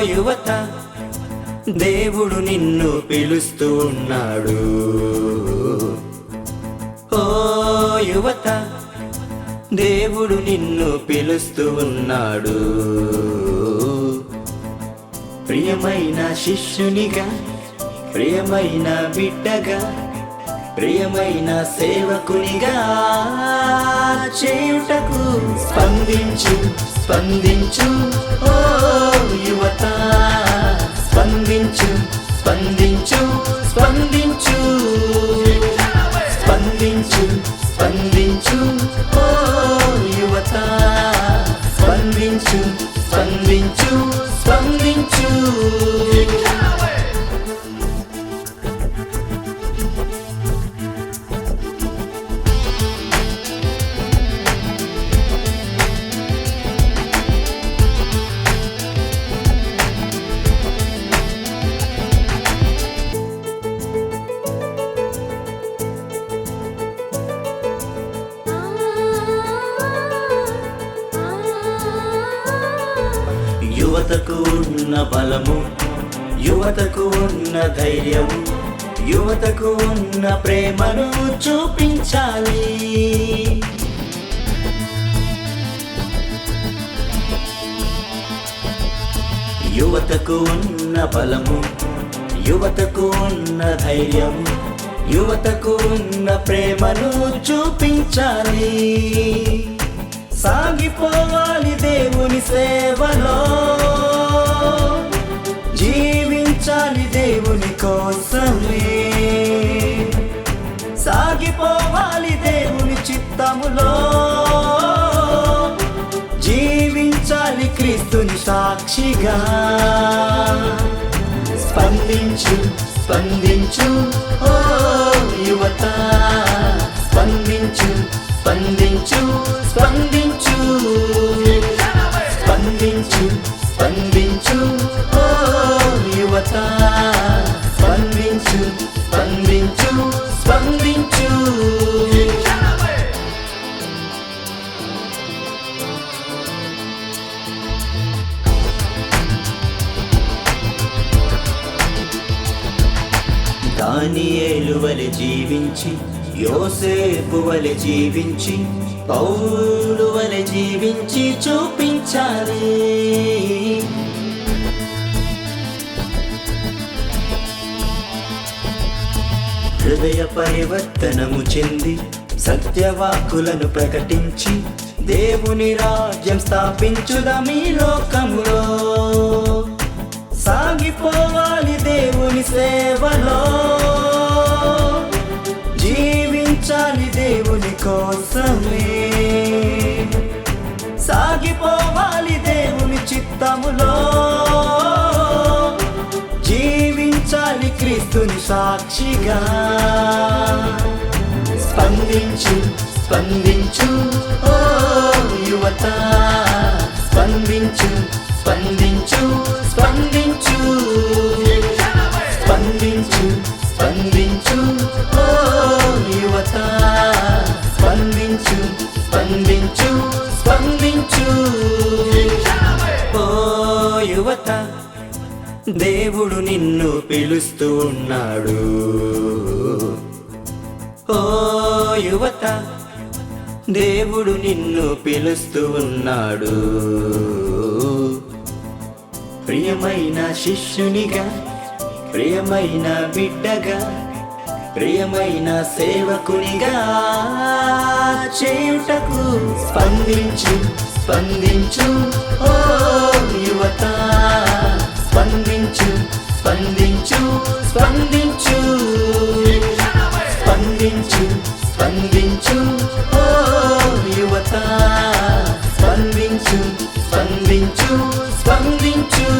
యువత దేవుడు నిన్ను పిలుస్తూ ఉన్నాడు. ఓ యువత దేవుడు నిన్ను పిలుస్తూ ఉన్నాడు. ప్రియమైన శిష్యునిగా ప్రియమైన బిడ్డగా ప్రియమైన సేవకునిగా చేయుటకు స్పందించు స్పందించు. ఓ ఓ యువత స్పందించు స్పందించు స్పందించు. యువతకు ఉన్న బలము యువతకు ఉన్న ధైర్యము యువతకు ఉన్న ప్రేమను చూపించాలి. యువతకు ఉన్న బలము యువతకు ఉన్న ధైర్యము యువతకు ఉన్న ప్రేమను చూపించాలి. సాగిపోవాలి దేవుని సేవలో. కోసమే. సాగిపోవాలి దేవుని చిత్తములో. జీవించాలి క్రీస్తుని సాక్షిగా. స్పందించు స్పందించు ఓ యువత. స్పందించు స్పందించు స్పందించు. స్పందించు స్పందించు ఓ యువత. స్పందించు స్పందించు స్పందించు. దానియేలు వలె జీవించి యోసేపు వలె జీవించి పౌలు వలె జీవించి చూపించాలి. హృదయ పరివర్తనము చెంది సత్యవాకులను ప్రకటించి దేవుని రాజ్యం స్థాపించుదమీ లోకములో. సాగిపోవాలి దేవుని సేవలో. జీవించాలి దేవుని కోసమే. సాగిపోవాలి దేవుని చిత్తములో. క్రీస్తుని సాక్షిగా. స్పందించు స్పందించు ఓ యువత. స్పందించు స్పందించు స్పందించు. స్పందించు స్పందించు ఓ యువత. స్పందించు స్పందించు స్పందించు. ఓ యువత. దేవుడు నిన్ను పిలుస్తూ ఉన్నాడు. ఓ యువత దేవుడు నిన్ను పిలుస్తూ ఉన్నాడు. ప్రియమైన శిష్యునిగా ప్రియమైన బిడ్డగా ప్రియమైన సేవకునిగా చేయుటకు స్పందించు స్పందించు ఓ యువత. స్పందించు. స్పందించు స్పందించు. ఓ యువత స్పందించు స్పందించు స్పందించు.